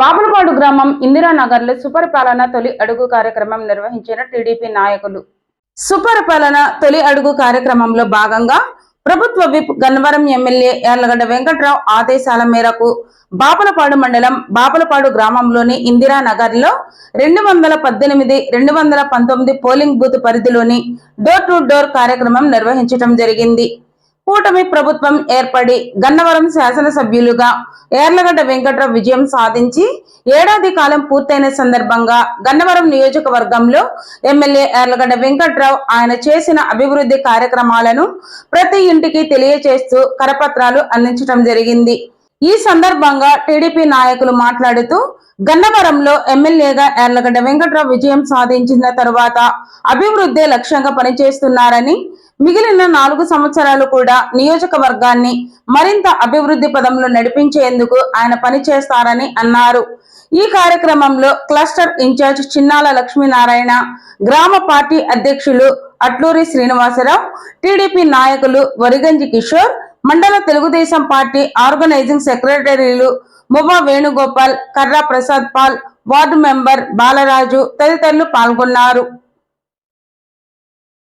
బాపులపాడు గ్రామం ఇందిరానగర్లో సుపరిపాలన తొలి అడుగు కార్యక్రమం నిర్వహించిన టీడీపీ నాయకులు. సుపరిపాలన తొలి అడుగు కార్యక్రమంలో భాగంగా ప్రభుత్వ విప్ గన్నవరం ఎమ్మెల్యే యార్లగడ్డ వెంకట్రావు ఆదేశాల మేరకు బాపులపాడు మండలం బాపులపాడు గ్రామంలోని ఇందిరానగర్లో రెండు వందల పద్దెనిమిది రెండు వందల పంతొమ్మిది పోలింగ్ బూత్ పరిధిలోని డోర్ టు డోర్ కార్యక్రమం నిర్వహించడం జరిగింది. కూటమి ప్రభుత్వం ఏర్పడి గన్నవరం శాసనసభ్యులుగా ఏర్లగడ్డ వెంకట్రావు విజయం సాధించి ఏడాది కాలం పూర్తయిన సందర్భంగా గన్నవరం నియోజకవర్గంలో ఎమ్మెల్యే ఏర్లగడ్డ వెంకట్రావు ఆయన చేసిన అభివృద్ధి కార్యక్రమాలను ప్రతి ఇంటికి తెలియచేస్తూ కరపత్రాలు అందించడం జరిగింది. ఈ సందర్భంగా టీడీపీ నాయకులు మాట్లాడుతూ గన్నవరంలో ఎమ్మెల్యేగా ఎర్లగడ్డ వెంకట్రావు విజయం సాధించిన తరువాత అభివృద్ధి లక్ష్యంగా పనిచేస్తున్నారని మిగిలిన నాలుగు సంవత్సరాలు కూడా నియోజకవర్గాన్ని మరింత అభివృద్ధి పదంలో నడిపించేందుకు ఆయన పనిచేస్తారని అన్నారు. ఈ కార్యక్రమంలో క్లస్టర్ ఇన్ఛార్జ్ చిన్నాల లక్ష్మీనారాయణ గ్రామ పార్టీ అధ్యక్షులు అట్లూరి శ్రీనివాసరావు టీడీపీ నాయకులు వరిగంజి కిషోర్ మండల తెలుగుదేశం పార్టీ ఆర్గనైజింగ్ సెక్రటరీలు ముబా వేణుగోపాల్ కర్రా ప్రసాద్ పాల్ వార్డు మెంబర్ బాలరాజు తదితరులు పాల్గొన్నారు.